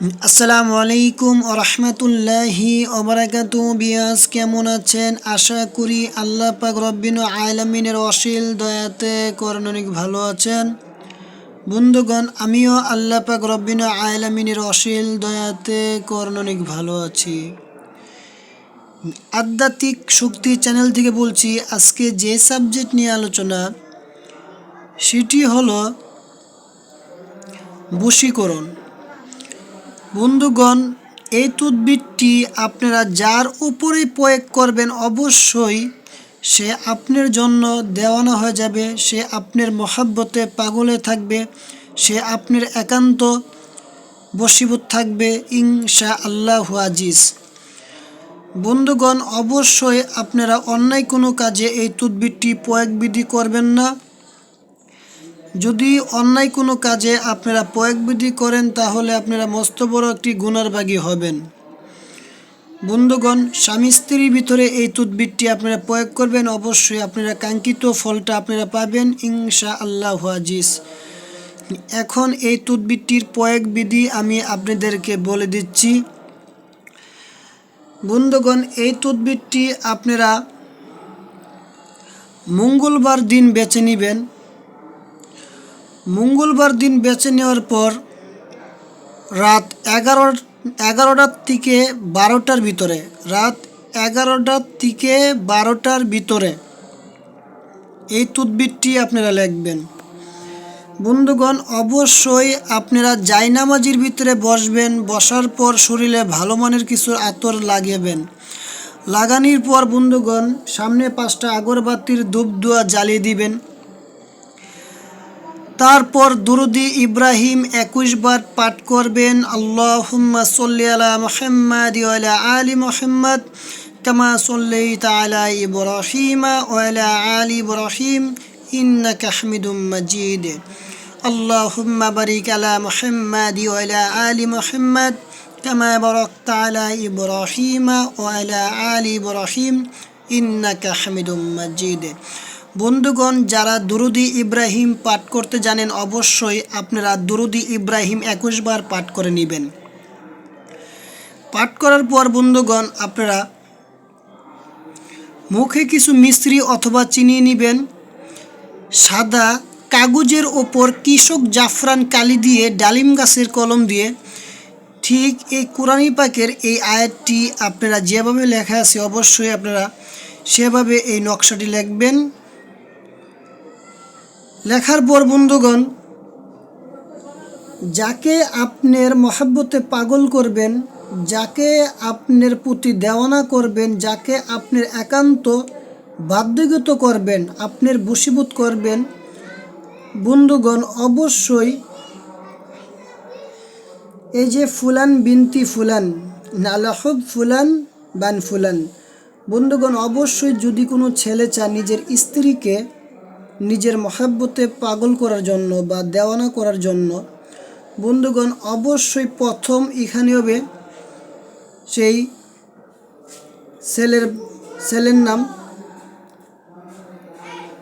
আসসালামু আলাইকুম রহমতুল্লাহি ওবরাকাতু বিয়াস, কেমন আছেন? আশা করি আল্লাহ পাক রব্বিন আলমিনের অশীল দয়াতে অনেক ভালো আছেন। বন্ধুগণ, আমিও আল্লাহ পাক রব্বিন আলমিনের অশীল দয়াতে অনেক ভালো আছি। আধ্যাত্মিক শক্তি চ্যানেল থেকে বলছি, আজকে যে সাবজেক্ট নিয়ে আলোচনা, সেটি হলো বশীকরণ। বন্ধুগণ, এই তদবিরটি আপনারা যার উপরে প্রয়োগ করবেন অবশ্যই সে আপনার জন্য দেওয়ানো হয়ে যাবে, সে আপনার মহাব্বতে পাগলে থাকবে, সে আপনার একান্ত বশীভূত থাকবে ইনশা আল্লাহ আজিজ। বন্ধুগণ, অবশ্যই আপনারা অন্যায় কোনো কাজে এই তদবিরটি প্রয়োগবিধি করবেন না। যদি অন্যায় কোনো কাজে আপনারা প্রয়োগবিধি করেন, তাহলে আপনারা মস্ত বড় একটি গুনার বাগী হবেন। বন্ধুগণ, স্বামী স্ত্রীর ভিতরে এই তদবিরটি আপনারা প্রয়োগ করবেন। অবশ্যই আপনারা কাঙ্ক্ষিত ফলটা আপনারা পাবেন। ইনশা আল্লাহ আজিজ। এখন এই তদবিরটির প্রয়োগ বিধি আমি আপনাদেরকে বলে দিচ্ছি। বন্ধুগণ, এই তদবিরটি আপনারা মঙ্গলবার দিন বেছে নেবেন। মঙ্গলবার দিন বেছে নেওয়ার পর রাত এগারো এগারোটার থেকে বারোটার ভিতরে, রাত এগারোটার থেকে বারোটার ভিতরে। এই তদবিরটি আপনারা লিখবেন। বন্ধুগণ, অবশ্যই আপনারা জায়নামাজির ভিতরে বসবেন, বসার পর শরীরে ভালো মানের কিছু আতর লাগিয়েবেন। লাগানির পর বন্ধুগণ, সামনে পাঁচটা আগরবাতির ধূপ ধোয়া জ্বালিয়ে দিবেন। তারপর দুরুদি ইব্রাহিম একুশ বার পাঠ করবেন আল্লাহুম্মা সল্লি আলা মুহাম্মাদ ওয়ালা আলি মুহাম্মদ কামা সল্লাইতা আলা ইব্রাহিমা ওয়ালা আলি ইব্রাহিম ইন্নাকা হামিদুম মাজিদ আল্লাহুম্মা বারিক আলা মুহাম্মাদ ওয়ালা আলি মুহাম্মদ كما باركت على إبراهيم وعلى آل إبراهيم إنك حميد مجيد বন্ধুগণ, যারা দুরুদি ইব্রাহিম পাঠ করতে জানেন, অবশ্যই আপনারা দুরুদি ইব্রাহিম একুশ বার পাঠ করে নেবেন। পাঠ করার পর, বন্ধুগণ, আপনারা মুখে কিছু মিস্ত্রি অথবা চিনিয়ে নেবেন। সাদা কাগজের ওপর কৃষক জাফরান কালি দিয়ে ডালিম গাছের কলম দিয়ে ঠিক এই কোরআনী পাকের এই আয়াতটি আপনারা যেভাবে লেখা আছে, অবশ্যই আপনারা সেভাবে এই নকশাটি লিখবেন। লেখার পর, বন্ধুগণ, যাকে আপনার মহাব্বতে পাগল করবেন, যাকে আপনার প্রতি দেওয়ানা করবেন, যাকে আপনার একান্ত বাধ্যগত করবেন, আপনার বশীভূত করবেন, বন্ধুগণ, অবশ্যই এই যে ফুলান বিনতি ফুলান নালাহব ফুলান, বান ফুলান, বন্ধুগণ, অবশ্যই যদি কোনো ছেলে চান নিজের স্ত্রীকে নিজের মহাব্বতে পাগল করার জন্য বা দেওয়ানা করার জন্য। বন্ধুগণ, অবশ্যই প্রথম এখানে হবে সেই ছেলের ছেলের নাম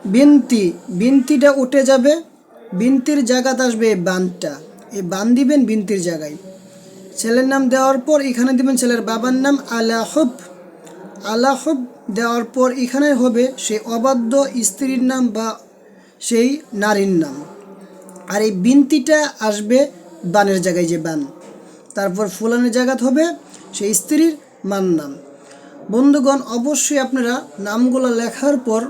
বিনতি। বিনতিটা উঠে যাবে, বিনতির জায়গাতে আসবে এই বানটা। এই বান দিবেন বিনতির জায়গায়। ছেলের নাম দেওয়ার পর এখানে দিবেন ছেলের বাবার নাম আলাহব। আলাহব দেওয়ার পর এখানে হবে সেই অবাধ্য স্ত্রীর নাম বা সেই নারীর নাম। আর এই বিনতিটা আসবে বানের জায়গায় যে বান। তারপর ফুলানের জায়গাত হবে সেই স্ত্রীর মান নাম। বন্ধুগণ, অবশ্যই আপনারা নামগুলো লেখার পর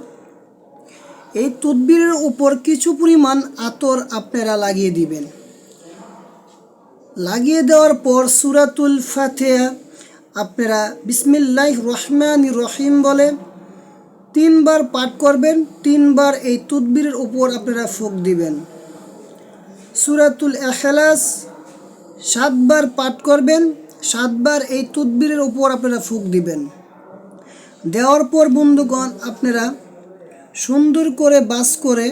এই তদবিরের উপর কিছু পরিমাণ আতর আপনারা লাগিয়ে দিবেন। লাগিয়ে দেওয়ার পর সুরাতুল ফাতেহা আপনারা বিসমিল্লাহ রহমান রহিম বলে তিনবার পাঠ করবেন, তিনবার এই তদবিরের উপর আপনারা ফোক দিবেন। সুরাতুল এখলাস, সাতবার পাঠ করবেন, সাতবার এই তদবিরের উপর আপনারা ফুক দিবেন। দেওয়ার পর বন্ধুগণ, আপনারা সুন্দর করে বাস করে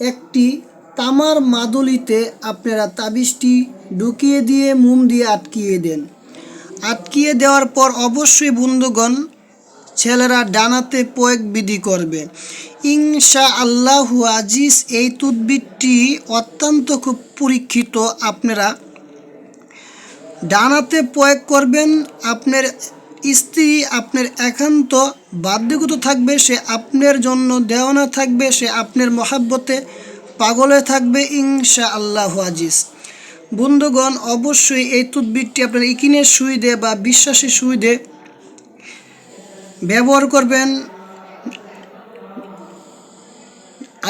একটি তামার মাদুলিতে আপনারা তাবিজটি ঢুকিয়ে দিয়ে, মুম দিয়ে আটকিয়ে দেন। আটকিয়ে দেওয়ার পর অবশ্যই বন্ধুগণ ছেলেরা ডানাতে প্রয়োগ বিধি করবে। ইনশা আল্লাহু আজিজ, এই তদবিরটি অত্যন্ত খুব পরীক্ষিত। আপনারা ডানাতে প্রয়োগ করবেন, আপনার স্ত্রী আপনার একান্ত বাধ্যগত থাকবে, সে আপনার জন্য দেওয়ানা থাকবে, সে আপনার মহাব্বতে পাগলে থাকবে ইনশা আল্লাহ আজিজ। বন্ধুগণ, অবশ্যই এই তদবিরটি আপনার ইকিনের সুবিধে বা বিশ্বাসের সুবিধে ব্যবহার করবেন।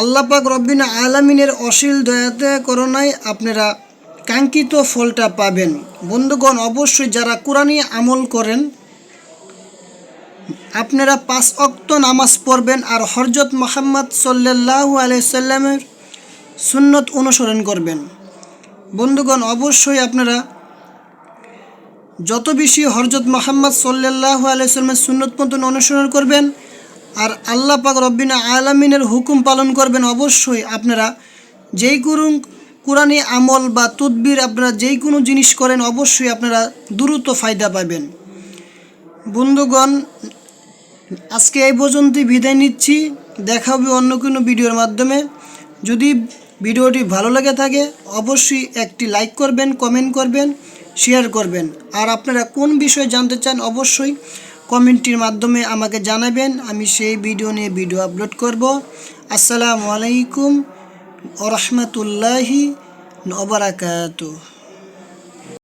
আল্লাপাক রব্বিনা আলামিনের অশীল দয়াতে করোনায় আপনারা কাঙ্ক্ষিত ফলটা পাবেন। বন্ধুগণ, অবশ্যই যারা কোরআনী আমল করেন, আপনারা পাঁচ অক্ত নামাজ পড়বেন আর হরজত মোহাম্মদ সাল্লাহ আলাইসাল্লামের সুন্নত অনুসরণ করবেন। বন্ধুগণ, অবশ্যই আপনারা যত বেশি হরজত মোহাম্মদ সাল্লাহ আলাইসাল্লামের সুন্নত মতন অনুসরণ করবেন আর আল্লাহ পাক রব্বিনা আলামিনের হুকুম পালন করবেন, অবশ্যই আপনারা যেই করুন কোরআনী আমল বা তদবির আপনারা যেই কোনো জিনিস করেন, অবশ্যই আপনারা দ্রুত ফায়দা পাবেন। বন্ধুগণ, আজকে এই পর্যন্তই বিদায় নিচ্ছি। দেখা হবে অন্য কোনো ভিডিওর মাধ্যমে। যদি ভিডিওটি ভালো লেগে থাকে, অবশ্যই একটি লাইক করবেন, কমেন্ট করবেন। শেয়ার করবেন। আর আপনারা কোন বিষয়ে জানতে চান অবশ্যই কমেন্টটির মাধ্যমে আমাকে জানাবেন। আমি সেই ভিডিও নিয়ে ভিডিও আপলোড করব। আসসালামু আলাইকুম ওরহমতুল্লাহি নবরাকাতুহ